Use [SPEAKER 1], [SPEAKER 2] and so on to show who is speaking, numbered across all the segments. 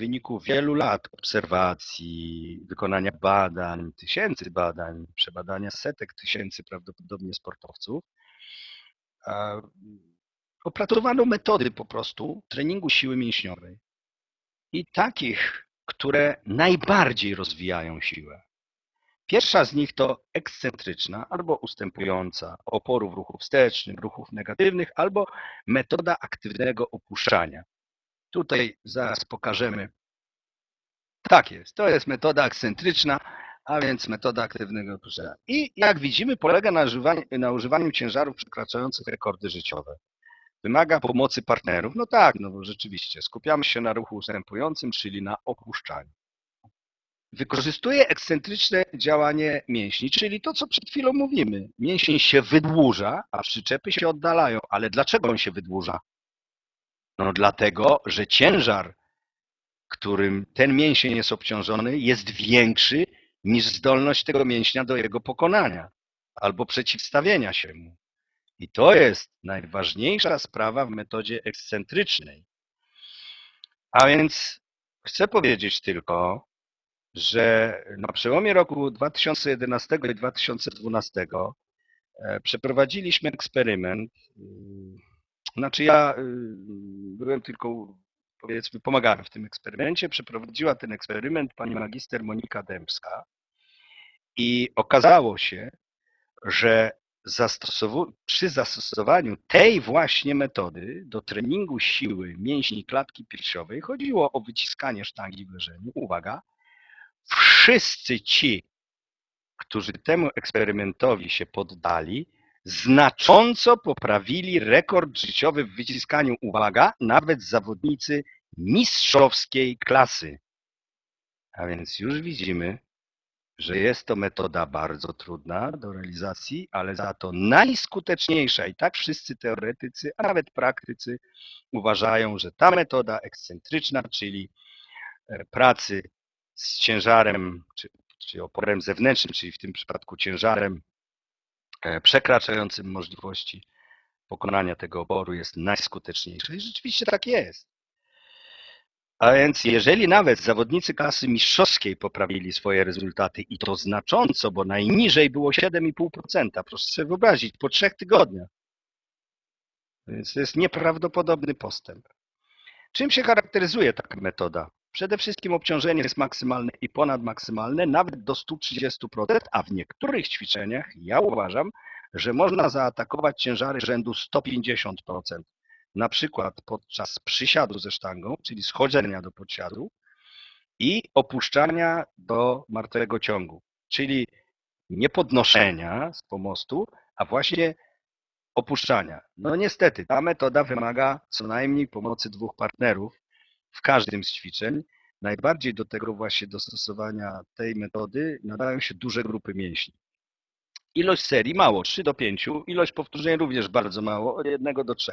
[SPEAKER 1] wyniku wielu lat obserwacji, wykonania badań, tysięcy badań, przebadania setek tysięcy prawdopodobnie sportowców, opracowano metody po prostu treningu siły mięśniowej i takich, które najbardziej rozwijają siłę. Pierwsza z nich to ekscentryczna albo ustępująca oporu w ruchu wstecznym, ruchów negatywnych, albo metoda aktywnego opuszczania. Tutaj zaraz pokażemy. Tak jest, to jest metoda ekscentryczna, a więc metoda aktywnego opuszczania. I jak widzimy, polega na używaniu, na używaniu ciężarów przekraczających rekordy życiowe. Wymaga pomocy partnerów. No tak, no bo rzeczywiście. Skupiamy się na ruchu ustępującym, czyli na opuszczaniu. Wykorzystuje ekscentryczne działanie mięśni, czyli to, co przed chwilą mówimy. Mięsień się wydłuża, a przyczepy się oddalają. Ale dlaczego on się wydłuża? No dlatego, że ciężar, którym ten mięsień jest obciążony, jest większy niż zdolność tego mięśnia do jego pokonania albo przeciwstawienia się mu. I to jest najważniejsza sprawa w metodzie ekscentrycznej. A więc chcę powiedzieć tylko, że na przełomie roku 2011 i 2012 e, przeprowadziliśmy eksperyment. Y, znaczy ja y, byłem tylko, powiedzmy, pomagałem w tym eksperymencie. Przeprowadziła ten eksperyment pani magister Monika Dębska i okazało się, że przy zastosowaniu tej właśnie metody do treningu siły mięśni klatki piersiowej chodziło o wyciskanie sztangi w leżeniu. Uwaga, wszyscy ci, którzy temu eksperymentowi się poddali, znacząco poprawili rekord życiowy w wyciskaniu. Uwaga, nawet zawodnicy mistrzowskiej klasy. A więc już widzimy, że jest to metoda bardzo trudna do realizacji, ale za to najskuteczniejsza. I tak wszyscy teoretycy, a nawet praktycy uważają, że ta metoda ekscentryczna, czyli e, pracy z ciężarem, czy, czy oporem zewnętrznym, czyli w tym przypadku ciężarem przekraczającym możliwości pokonania tego oporu jest najskuteczniejsza. I rzeczywiście tak jest. A więc jeżeli nawet zawodnicy klasy mistrzowskiej poprawili swoje rezultaty i to znacząco, bo najniżej było 7,5%, proszę sobie wyobrazić, po trzech tygodniach. Więc to jest nieprawdopodobny postęp. Czym się charakteryzuje taka metoda? Przede wszystkim obciążenie jest maksymalne i ponadmaksymalne, nawet do 130%, a w niektórych ćwiczeniach ja uważam, że można zaatakować ciężary rzędu 150% na przykład podczas przysiadu ze sztangą, czyli schodzenia do podsiadu i opuszczania do martwego ciągu, czyli nie podnoszenia z pomostu, a właśnie opuszczania. No niestety, ta metoda wymaga co najmniej pomocy dwóch partnerów w każdym z ćwiczeń. Najbardziej do tego właśnie dostosowania tej metody nadają się duże grupy mięśni. Ilość serii mało, 3 do 5, ilość powtórzeń również bardzo mało, od 1 do 3.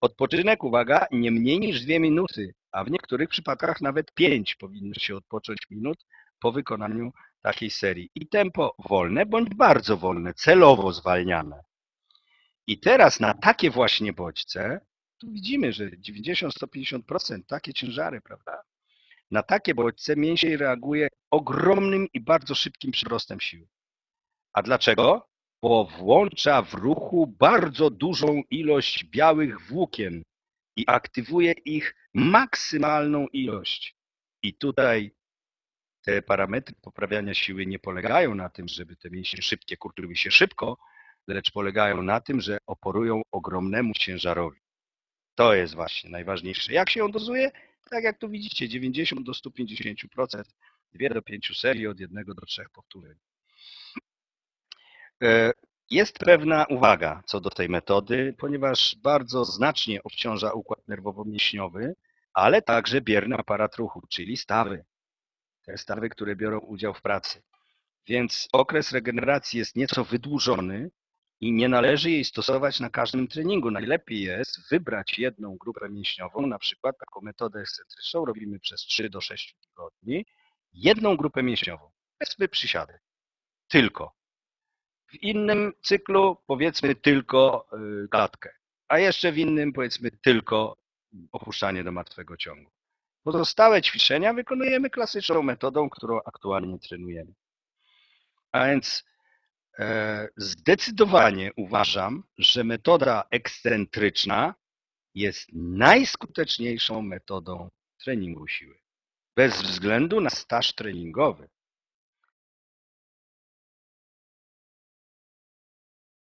[SPEAKER 1] Odpoczynek, uwaga, nie mniej niż dwie minuty, a w niektórych przypadkach nawet pięć powinno się odpocząć minut po wykonaniu takiej serii. I tempo wolne bądź bardzo wolne, celowo zwalniane. I teraz na takie właśnie bodźce, tu widzimy, że 90-150% takie ciężary, prawda? Na takie bodźce mięsień reaguje ogromnym i bardzo szybkim przyrostem siły. A dlaczego? bo włącza w ruchu bardzo dużą ilość białych włókien i aktywuje ich maksymalną ilość. I tutaj te parametry poprawiania siły nie polegają na tym, żeby te mięśnie szybkie kurczyły się szybko, lecz polegają na tym, że oporują ogromnemu ciężarowi. To jest właśnie najważniejsze. Jak się on dozuje? Tak jak tu widzicie, 90 do 150%, 2 do 5 serii, od 1 do 3 powtórzeń. E, jest pewna uwaga co do tej metody, ponieważ bardzo znacznie obciąża układ nerwowo-mięśniowy, ale także bierny aparat ruchu, czyli stawy. Te stawy, które biorą udział w pracy. Więc okres regeneracji jest nieco wydłużony i nie należy jej stosować na każdym treningu. Najlepiej jest wybrać jedną grupę mięśniową, na przykład taką metodę ekscentryczną robimy przez 3 do 6 tygodni, jedną grupę mięśniową, powiedzmy przysiady, tylko w innym cyklu powiedzmy tylko y, klatkę, a jeszcze w innym powiedzmy tylko opuszczanie do martwego ciągu. Pozostałe ćwiczenia wykonujemy klasyczną metodą, którą aktualnie trenujemy. A więc zdecydowanie uważam, że metoda ekscentryczna jest najskuteczniejszą metodą treningu siły. Bez względu na staż treningowy.